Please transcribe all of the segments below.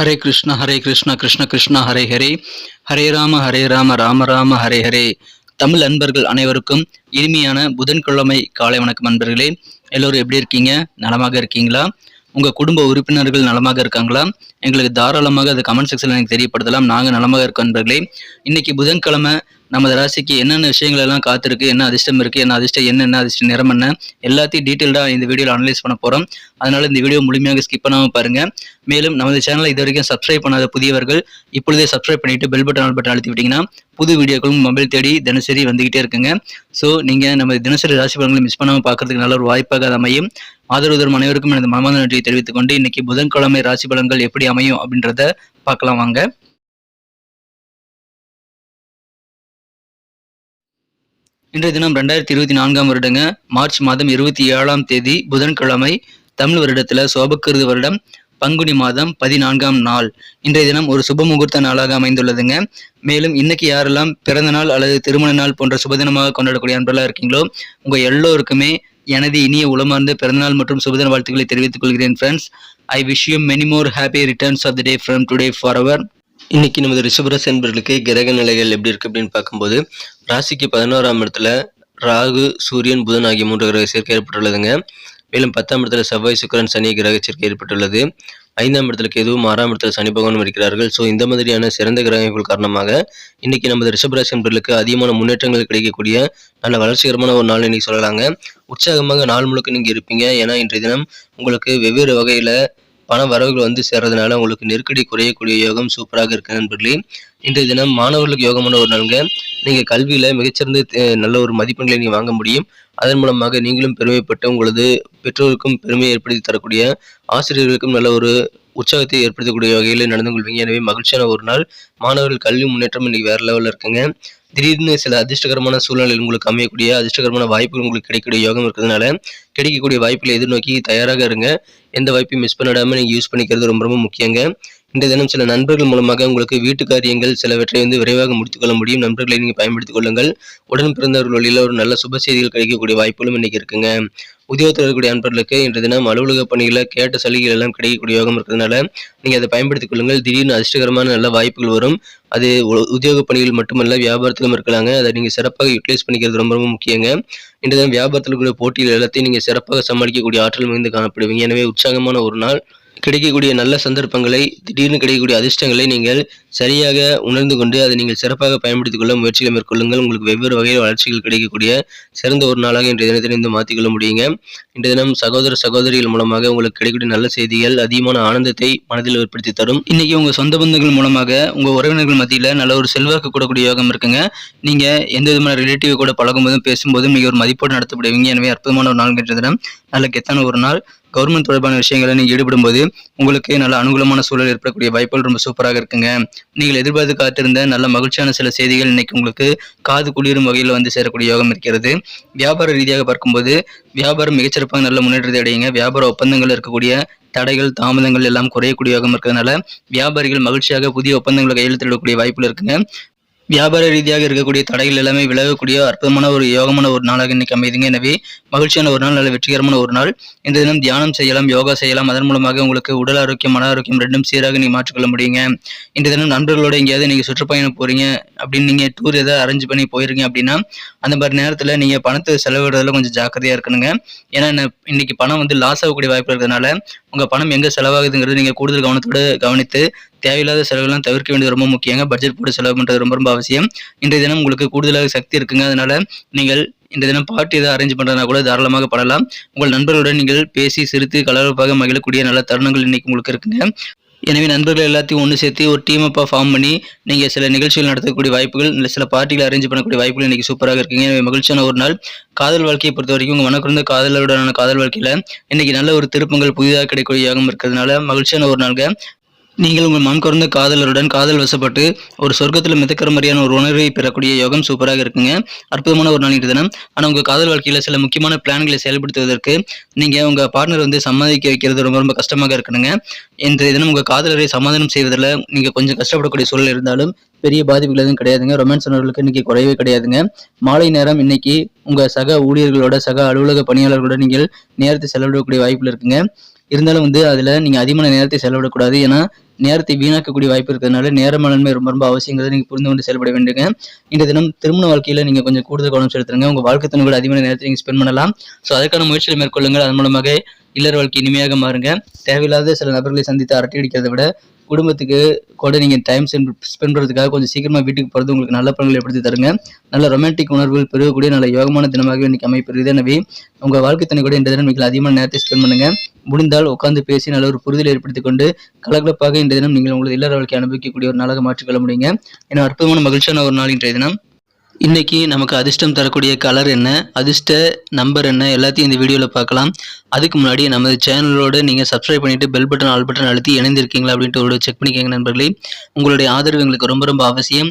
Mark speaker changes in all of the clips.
Speaker 1: ஹரே கிருஷ்ண ஹரே கிருஷ்ண கிருஷ்ண கிருஷ்ண ஹரே ஹரே. ஹரே ராம ஹரே ராம ராம ராம ஹரே ஹரே. தமிழ் அன்பர்கள் அனைவருக்கும் இனிமையான புதன்கிழமை காலை வணக்கம் அன்பர்களே. எல்லோரும் எப்படி இருக்கீங்க? நலமாக இருக்கீங்களா? உங்கள் குடும்ப உறுப்பினர்கள் நலமாக இருக்காங்களா? எங்களுக்கு தாராளமாக அது கமெண்ட் செக்ஷனில் எனக்கு தெரியப்படுத்தலாம். நாங்கள் நலமாக இருக்கோம் அன்பர்களே. இன்னைக்கு புதன்கிழமை நமது ராசிக்கு என்னென்ன விஷயங்கள் எல்லாம் காத்திருக்கு என்ன அதிர்ஷ்டம் இருக்குது என்ன அதிர்ஷ்டம் என்னென்ன அதிர்ஷ்டம் நிறம் என்ன எல்லாத்தையும் டீட்டெயில்டாக இந்த வீடியோவில் அனலைஸ் பண்ண போகிறோம் அதனால் இந்த வீடியோ முழுமையாக ஸ்கிப் பண்ணாமல் பாருங்கள் மேலும் நமது சேனலை இது வரைக்கும் சப்ஸ்கிரைப் பண்ணாத புதியவர்கள் இப்பொழுதே சப்ஸ்கிரைப் பண்ணிட்டு பெல் பட்டன் ஆல் பட்டன் அழுத்தி விட்டீங்கன்னா புது வீடியோக்களும் மொபைல் தேடி தினசரி வந்துகிட்டே இருக்குங்க. ஸோ நீங்கள் நம்ம தினசரி ராசி பலன்களை மிஸ் பண்ணாமல் பார்க்கறதுக்கு நல்ல ஒரு வாய்ப்பாக அது அமையும். ஆதரவுதரும் அனைவருக்கும் எனது மனமார்ந்த நன்றியை தெரிவித்துக் கொண்டு இன்னைக்கு புதன்கிழமை ராசி பலன்கள் எப்படி அமையும் அப்படின்றத பார்க்கலாம் வாங்க. இன்றைய தினம் ரெண்டாயிரத்தி இருபத்தி நான்காம் வருடங்க. மார்ச் மாதம் இருபத்தி ஏழாம் தேதி புதன்கிழமை தமிழ் வருடத்துல சோபக்கிருது வருடம் பங்குனி மாதம் பதினான்காம் நாள். இன்றைய தினம் ஒரு சுப முகூர்த்த நாளாக அமைந்துள்ளதுங்க. மேலும் இன்னைக்கு யாரெல்லாம் பிறந்த நாள் அல்லது திருமண நாள் போன்ற சுபதினமாக கொண்டாடக்கூடிய அன்பெல்லாம் இருக்கீங்களோ உங்க எல்லோருக்குமே எனது இனிய உளமார்ந்த பிறந்தநாள் மற்றும் சுபதின வாழ்த்துக்களை தெரிவித்துக் கொள்கிறேன் friends I wish you many more happy returns of the day from today for our
Speaker 2: இன்னைக்கு நமது ரிஷபராசி என்பர்களுக்கு கிரக நிலைகள் எப்படி இருக்கு அப்படின்னு பார்க்கும்போது ராசிக்கு பதினோராம் இடத்துல ராகு சூரியன் புதன் ஆகிய மூன்று கிரக சேர்க்கை ஏற்பட்டுள்ளதுங்க. மேலும் பத்தாம் இடத்துல செவ்வாய் சுக்கரன் சனி கிரக சேர்க்கை ஏற்பட்டுள்ளது. ஐந்தாம் இடத்துல கேதுவும் ஆறாம் இடத்துல சனி பகவானும் இருக்கிறார்கள். ஸோ இந்த மாதிரியான சிறந்த கிரகங்கள் காரணமாக இன்னைக்கு நமது ரிஷபராசி என்பர்களுக்கு அதிகமான முன்னேற்றங்கள் கிடைக்கக்கூடிய நல்ல வளர்ச்சிகரமான ஒரு நாள் இன்னைக்கு சொல்லலாங்க. உற்சாகமாக நாள் முழுக்க நீங்க இருப்பீங்க. ஏன்னா இன்றைய தினம் உங்களுக்கு வெவ்வேறு வகையில பண வரவுகள் வந்து சேர்றதுனால உங்களுக்கு நெருக்கடி குறையக்கூடிய யோகம் சூப்பராக இருக்கு நண்பர்களே. இன்றைய தினம் மாணவர்களுக்கு யோகமான ஒரு நாளுங்க. நீங்கள் கல்வியில் மிகச்சிறந்த நல்ல ஒரு மதிப்பெண்களை நீங்கள் வாங்க முடியும். அதன் மூலமாக நீங்களும் பெருமைப்பட்டு உங்களது பெற்றோருக்கும் பெருமையை ஏற்படுத்தி தரக்கூடிய ஆசிரியர்களுக்கும் நல்ல ஒரு உற்சாகத்தை ஏற்படுத்தக்கூடிய வகையில் நடந்து கொள்வீங்க. எனவே மகிழ்ச்சியான ஒரு நாள். மாணவர்கள் கல்வி முன்னேற்றம் இன்னைக்கு வேற லெவலில் இருக்குங்க. திடீர்னு சில அதிர்ஷ்டகரமான சூழ்நிலைகள் உங்களுக்கு அமையக்கூடிய அதிர்ஷ்டகரமான வாய்ப்புகள் உங்களுக்கு கிடைக்கக்கூடிய யோகம் இருக்கிறதுனால கிடைக்கக்கூடிய வாய்ப்புகளை எதிர்நோக்கி தயாராக இருங்க. எந்த வாய்ப்பையும் மிஸ் பண்ணிடாமல் நீங்கள் யூஸ் பண்ணிக்கிறது ரொம்ப ரொம்ப முக்கியங்க. இந்த தினம் சில நண்பர்கள் மூலமாக உங்களுக்கு வீட்டு காரியங்கள் சிலவற்றை வந்து விரைவாக முடித்துக்கொள்ள முடியும். நண்பர்களை நீங்கள் பயன்படுத்திக் கொள்ளுங்கள். உடன் பிறந்தவர்கள் வழியில் ஒரு நல்ல சுப செய்திகள் கிடைக்கக்கூடிய வாய்ப்புகளும் இன்னைக்கு இருக்குங்க. உத்தியோகத்தில் இருக்கக்கூடிய நண்பர்களுக்கு இன்று தினம் அலுவலக பணிகளை கேட்ட சலுகைகள் எல்லாம் கிடைக்கக்கூடிய யோகம் இருக்கிறதுனால நீங்கள் அதை பயன்படுத்திக் கொள்ளுங்கள். திடீர்னு அதிர்ஷ்டகரமான நல்ல வாய்ப்புகள் வரும். அது உ- உத்தியோக பணிகள் மட்டுமல்ல வியாபாரத்திலும் இருக்கலாங்க. அதை நீங்கள் சிறப்பாக யூட்டிலைஸ் பண்ணிக்கிறது ரொம்ப ரொம்ப முக்கியங்க. இன்று தினம் வியாபாரத்தில் கூட போட்டிகள் எல்லாத்தையும் நீங்கள் சிறப்பாக சமாளிக்கக்கூடிய ஆற்றல் மிகுந்து காணப்படுவீங்க. எனவே உற்சாகமான ஒரு நாள். கிடைக்கக்கூடிய நல்ல சந்தர்ப்பங்களை திடீர்னு கிடைக்கக்கூடிய அதிர்ஷ்டங்களை நீங்கள் சரியாக உணர்ந்து கொண்டு அதை நீங்கள் சிறப்பாக பயன்படுத்திக் கொள்ள முயற்சிகளை மேற்கொள்ளுங்கள். உங்களுக்கு வெவ்வேறு வகையில் வளர்ச்சிகள் கிடைக்கக்கூடிய சிறந்த ஒரு நாளாக இன்றைய தினத்தை இருந்து மாற்றிக்கொள்ள முடியுங்க. இன்றைய தினம் சகோதர சகோதரிகள் மூலமாக உங்களுக்கு கிடைக்கக்கூடிய நல்ல செய்திகள் அதிகமான ஆனந்தத்தை மனதில் ஏற்படுத்தி தரும்.
Speaker 1: இன்னைக்கு உங்கள் சொந்த பந்தங்கள் மூலமாக உங்கள் உறவினர்கள் மத்தியில் நல்ல ஒரு செல்வாக்கு கூடக்கூடிய யோகம் இருக்குங்க. நீங்கள் எந்த விதமான ரிலேட்டிவ் கூட பழகும்போதும் பேசும்போதும் மிக ஒரு மதிப்போடு நடத்தப்படுவீங்க. எனவே அற்புதமான ஒரு நாள் என்ற தினம். நல்ல கெத்தான ஒரு நாள். கவர்மெண்ட் தொடர்பான விஷயங்களை நீங்கள் ஈடுபடும் போது உங்களுக்கு நல்ல அனுகூலமான சூழல் ஏற்படக்கூடிய வாய்ப்புகள் ரொம்ப சூப்பராக இருக்குங்க. நீங்கள் எதிர்பார்த்து காத்திருந்த நல்ல மகிழ்ச்சியான சில செய்திகள் இன்னைக்கு உங்களுக்கு காது குளிரும் வகையில் வந்து சேரக்கூடிய யோகம் இருக்கிறது. வியாபார ரீதியாக பார்க்கும்போது வியாபாரம் மிகச்சிறப்பாக நல்ல முன்னேற்றத்தை அடையுங்க. வியாபார ஒப்பந்தங்கள் இருக்கக்கூடிய தடைகள் தாமதங்கள் எல்லாம் குறையக்கூடிய யோகம் இருக்கிறதுனால வியாபாரிகள் மகிழ்ச்சியாக புதிய ஒப்பந்தங்களை கையெழுத்திடக்கூடிய வாய்ப்புகள் இருக்குங்க. வியாபார ரீதியாக இருக்கக்கூடிய தடைகள் எல்லாமே விலகக்கூடிய அற்புதமான ஒரு யோகமான ஒரு நாளாக இன்னைக்கு அமைதிங்க. எனவே மகிழ்ச்சியான ஒரு நாள் நல்ல வெற்றிகரமான ஒரு நாள். இந்த தினம் தியானம் செய்யலாம் யோகா செய்யலாம். அதன் மூலமாக உங்களுக்கு உடல் ஆரோக்கியம் மன ஆரோக்கியம் ரெண்டும் சீராக நீங்க மாற்றிக்கொள்ள முடியுங்க. இந்த தினம் நண்பர்களோட எங்கேயாவது நீங்க சுற்றுப்பயணம் போறீங்க அப்படின்னு நீங்க டூர் ஏதாவது அரேஞ்ச் பண்ணி போயிருக்கீங்க அப்படின்னா அந்த மாதிரி நேரத்துல நீங்க பணத்தை செலவிடுறதுல கொஞ்சம் ஜாக்கிரதையா இருக்கணுங்க. ஏன்னா இன்னைக்கு பணம் வந்து லாஸ் ஆகக்கூடிய வாய்ப்பு இருக்கிறதுனால உங்க பணம் எங்க செலவாகுதுங்கிறது நீங்க கூடுதல் கவனத்தோட கவனித்து தேவையில்லாத செலவுலாம் தவிர்க்க வேண்டியது ரொம்ப முக்கியங்க. பட்ஜெட் போட்டு செலவு பண்ணுறது ரொம்ப ரொம்ப அவசியம். இன்றைய தினம் உங்களுக்கு கூடுதலாக சக்தி இருக்குங்க. அதனால நீங்கள் இந்த தினம் பார்ட்டி ஏதாவது அரேஞ்ச் பண்ணுறதுனா கூட தாராளமாக படலாம். உங்கள் நண்பர்களுடன் நீங்கள் பேசி சிரித்து கலரப்பாக மகிழக்கூடிய நல்ல தருணங்கள் இன்னைக்கு உங்களுக்கு இருக்குங்க. எனவே நண்பர்கள் எல்லாத்தையும் ஒன்று சேர்த்து ஒரு டீம் அப்பாக ஃபார்ம் பண்ணி நீங்கள் சில நிகழ்ச்சிகள் நடத்தக்கூடிய வாய்ப்புகள் இல்லை சில பார்ட்டிகள் அரேஞ்ச் பண்ணக்கூடிய வாய்ப்புகள் இன்னைக்கு சூப்பராக இருக்குங்க. எனவே மகிழ்ச்சியான ஒரு நாள். காதல் வாழ்க்கையை பொறுத்த வரைக்கும் உங்கள் மனக்குறந்த காதலருடனான காதல் வாழ்க்கையில் இன்னைக்கு நல்ல ஒரு திருப்பங்கள் புதிதாக கிடைக்கக்கூடிய யோகம் இருக்கிறதுனால மகிழ்ச்சியான ஒரு நாள்ங்க. நீங்கள் உங்கள் மனம் காதலருடன் காதல் வசப்பட்டு ஒரு சொர்க்கத்தில் மிதக்கிற மாதிரியான ஒரு உணர்வை பெறக்கூடிய யோகம் சூப்பராக இருக்குங்க. அற்புதமான ஒரு நாள் தினம் ஆனால் உங்கள் காதல் வாழ்க்கையில் சில முக்கியமான பிளான்களை செயல்படுத்துவதற்கு நீங்கள் உங்கள் பார்ட்னர் வந்து சம்மதிக்க வைக்கிறது ரொம்ப ரொம்ப கஷ்டமாக இருக்கணுங்க. இந்த தினம் உங்கள் காதலரை சமாதானம் செய்வதில் நீங்கள் கொஞ்சம் கஷ்டப்படக்கூடிய சூழல் இருந்தாலும் பெரிய பாதிப்புகள் எதுவும் கிடையாதுங்க. ரொமான்ஸ் உணர்வுகளுக்கு இன்னைக்கு குறையவே கிடையாதுங்க. மாலை நேரம் இன்னைக்கு உங்கள் சக ஊழியர்களோட சக அலுவலக பணியாளர்களோட நீங்கள் நேரத்தை செலவிடக்கூடிய வாய்ப்பில் இருக்குங்க. இருந்தாலும் வந்து அதில் நீங்கள் அதிகமான நேரத்தை செலவிடக்கூடாது. ஏன்னா நேரத்தை வீணாக்கக்கூடிய வாய்ப்பு இருக்கிறதுனால நேர மேலாண்மை ரொம்ப ரொம்ப அவசியங்கிறத நீங்கள் புரிந்து கொண்டு செயல்பட வேண்டுங்க இந்த தினம் திருமண வாழ்க்கையில் நீங்கள் கொஞ்சம் கூடுதல் கவனம் செலுத்துங்க. உங்கள் வாழ்க்கை துணையோட அதிகமான நேரத்தை நீங்கள் ஸ்பெண்ட் பண்ணலாம். ஸோ அதற்கான முயற்சிகளை மேற்கொள்ளுங்கள். அதன் மூலமாக இல்லற வாழ்க்கை இனிமையாக மாறுங்க. தேவையில்லாத சில நபர்களை சந்தித்து அரட்டை அடிக்கிறதை விட குடும்பத்துக்கு கூட நீங்கள் டைம் ஸ்பெண்ட் பண்ணுறதுக்காக கொஞ்சம் சீக்கிரமாக வீட்டுக்கு போகிறது உங்களுக்கு நல்ல பலன்களை ஏற்படுத்தி தருங்க. நல்ல ரொமான்டிக் உணர்வுகள் பெருகக்கூடிய நல்ல யோகமான தினமாகவே இன்றைக்கி அமைப்பெறுது எனவே உங்கள் வாழ்க்கை துணை கூட இந்த தினம் நீங்கள் அதிகமான நேரத்தை ஸ்பெண்ட் பண்ணுங்க. முடிந்தால் உட்காந்து பேசி நல்ல ஒரு புரிதலை ஏற்படுத்தி கொண்டு கலகலப்பாக இந்த தினம் நீங்கள் உங்களது இல்லற வாழ்க்கை அனுபவிக்கக்கூடிய ஒரு நாளாக மாற்றிக்கொள்ள முடியுங்க. ஏன்னா அற்புதமான மகிழ்ச்சியான ஒரு நாள் இன்றைய தினம். இன்னைக்கு நமக்கு அதிர்ஷ்டம் தரக்கூடிய கலர் என்ன அதிர்ஷ்ட நம்பர் என்ன எல்லாத்தையும் இந்த வீடியோவில் பார்க்கலாம். அதுக்கு முன்னாடி நமது சேனலோட நீங்கள் சப்ஸ்கிரைப் பண்ணிட்டு பெல் பட்டன் ஆல் பட்டன் அழுத்தி இணைந்திருக்கீங்களா அப்படின்ட்டு ஒரு செக் பண்ணிக்கோங்க நண்பர்களே. உங்களுடைய ஆதரவு எங்களுக்கு ரொம்ப ரொம்ப அவசியம்.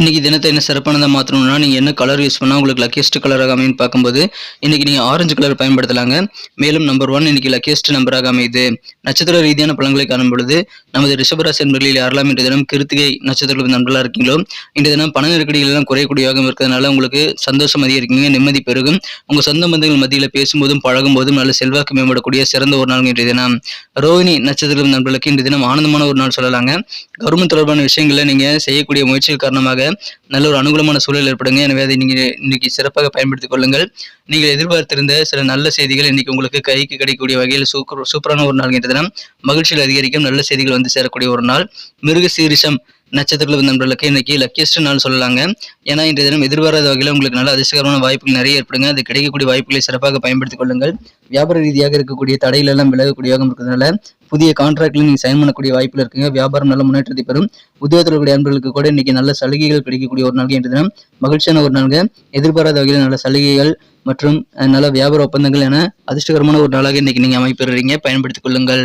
Speaker 1: இன்றைக்கி தினத்தை என்ன சிறப்பானதாக மாற்றணும்னா நீங்கள் என்ன கலர் யூஸ் பண்ணால் உங்களுக்கு லக்கியஸ்ட் கலராக அமைன்னு பார்க்கும்போது இன்றைக்கி நீங்கள் ஆரஞ்சு கலர் பயன்படுத்தலாங்க. மேலும் நம்பர் ஒன் இன்றைக்கி லக்கியஸ்ட் நம்பராக அமையுது. நட்சத்திர ரீதியான பலன்களை காணும் பொழுது நமது ரிஷபராசி என்பர்களில் யாரெல்லாம் இன்றைய தினம் கிருத்திகை நட்சத்திர நண்பர்களாக இருக்கீங்களோ இன்றைய தினம் பண நெருக்கடிகள் எல்லாம் குறையக்கூடிய இருக்கிறதுனால உங்களுக்கு சந்தோஷம் அதிகரிக்குங்க நிம்மதி பெருகும். உங்கள் சொந்த பந்தங்கள் மத்தியில் பேசும்போதும் பழகும்போதும் நல்ல செல்வாக்கு மேம்படக்கூடிய சிறந்த ஒரு நாள் இன்றைய தினம். ரோஹிணி நட்சத்திர நண்பர்களுக்கு இன்றைய தினம் ஆனந்தமான ஒரு நாள் சொல்லலாங்க. கவர்மெண்ட் தொடர்பான விஷயங்களை நீங்கள் செய்யக்கூடிய முயற்சிகள் காரணமாக நல்ல ஒரு அனுகூலமான சூழல் ஏற்படுங்க. எனவே அதை நீங்கள் இன்னைக்கு சிறப்பாக பயன்படுத்திக் கொள்ளுங்கள். நீங்கள் எதிர்பார்த்திருந்த சில நல்ல செய்திகள் இன்னைக்கு உங்களுக்கு கைக்கு கிடைக்கக்கூடிய வகையில் சூப்பர் சூப்பரான ஒரு நாள் என்ற தினம் மகிழ்ச்சியில் அதிகரிக்கும். நல்ல செய்திகள் வந்து சேரக்கூடிய ஒரு நாள். மிருக சீரிஷம் நட்சத்திரத்தில் நண்பர்களுக்கு இன்னைக்கு லக்கியஸ்ட் நாள் சொல்லலாங்க. ஏன்னா இன்றைய தினம் எதிர்பாராத வகையில் உங்களுக்கு நல்ல அதிர்ஷ்டகரமான வாய்ப்புகள் நிறைய ஏற்படுங்க. அது கிடைக்கக்கூடிய வாய்ப்புகளை சிறப்பாக பயன்படுத்திக் கொள்ளுங்கள். வியாபார ரீதியாக இருக்கக்கூடிய தடைகள் எல்லாம் விலகக்கூடிய யோகம் இருக்கிறதுனால புதிய கான்ட்ராக்ட்ல நீங்க சைன் பண்ணக்கூடிய வாய்ப்புகள் இருக்குங்க. வியாபாரம் நல்ல முன்னேற்றத்தை பெறும். உத்தியோகத்தில் கூடிய அன்பர்களுக்கு கூட இன்னைக்கு நல்ல சலுகைகள் கிடைக்கக்கூடிய ஒரு நாள் என்ற தினம். மகிழ்ச்சியான ஒரு நாளுங்க. எதிர்பாராத வகையில் நல்ல சலுகைகள் மற்றும் நல்ல வியாபார ஒப்பந்தங்கள் என அதிர்ஷ்டகரமான ஒரு நாளாக இன்னைக்கு நீங்க அமைப்பெறுறீங்க. பயன்படுத்திக் கொள்ளுங்கள்.